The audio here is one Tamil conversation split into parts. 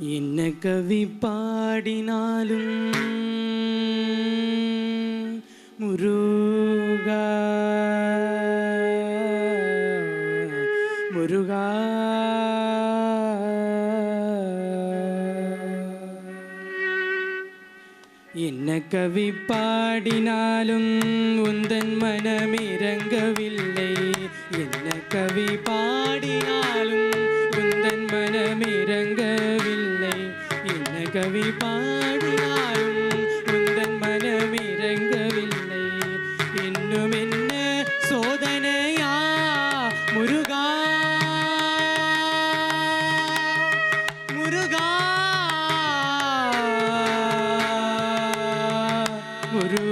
என்ன கவி பாடினாலும் முருகா முருகா. என்ன கவி பாடினாலும் உந்தன் மனம் இறங்கவில்லை என்ன கவி பாடினாலும் உந்தன் மனம் இறங்க கவி பாடினாலும் உந்தன் மனம் இறங்கவில்லை இன்னும் என்ன சோதனையா முருகா? முருகா? முருகா?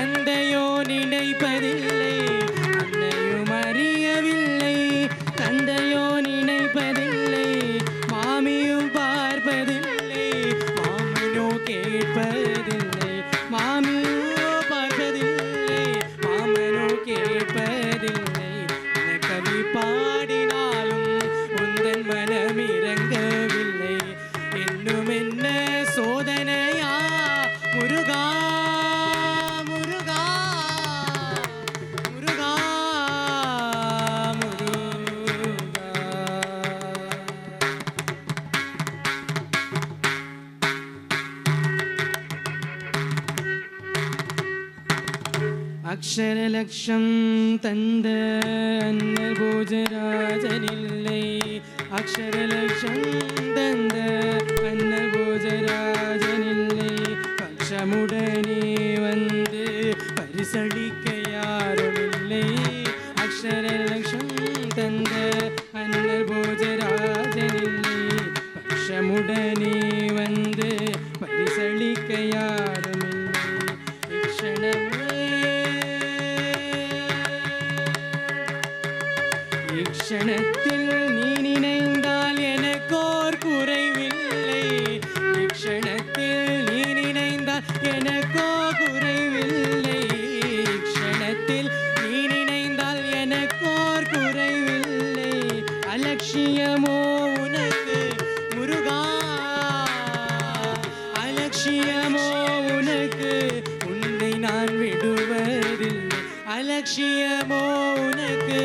தந்தையோ நினைப்பதில்லை அன்னையும் அறியவில்லை. தந்தையோ நினைப்பதில்லை மாமியும் பார்ப்பதில்லை மாமனோ கேட்பதில்லை மாமியோ பார்ப்பதில்லை மாமனோ கேட்பதில்லை. என கவி பாடினாலும் உந்தன் மனம் இறங்கவில்லை. இன்னும் என்ன சோதனையா முருகா അക്ഷരലക്ഷം തന്റെ അന്നഭോജരാജനില്ലേ അക്ഷരലക്ഷം തന്റെ അന്നഭോജരാജനില്ലേ പക്ഷമുടനെ വന്ന് പരിസളിക്കയാറുമില്ലേ അക്ഷരലക്ഷം തന്റെ അന്ന இக்ஷணத்தில் நீ நினைந்தால் எனக்கோர் குறைவில்லை. இக்ஷணத்தில் நீ நினைந்தால் எனக்கோ குறைவில்லை. இக்ஷணத்தில் நீ நினைந்தால் எனக்கோர் குறைவில்லை. அலட்சியமோ உனக்கு முருகா? அலட்சியமோ உனக்கு உன்னை நான் விடுவதில்லை. அலட்சியமோ உனக்கு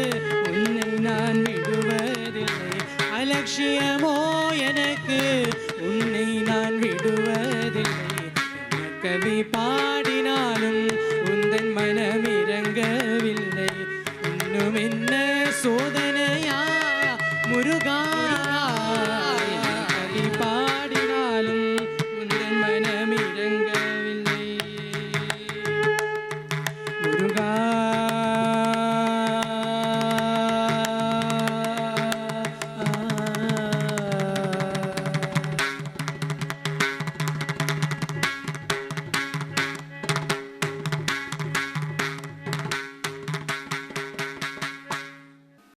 நான் விடுவதில்லை. அலட்சியமோ எனக்கு? உன்னை நான் விடுவதில்லை. கவி பாடினாலும் உந்தன் மனம் இறங்கவில்லை. இன்னும் என்ன சோதனையா? முருகா கவி பா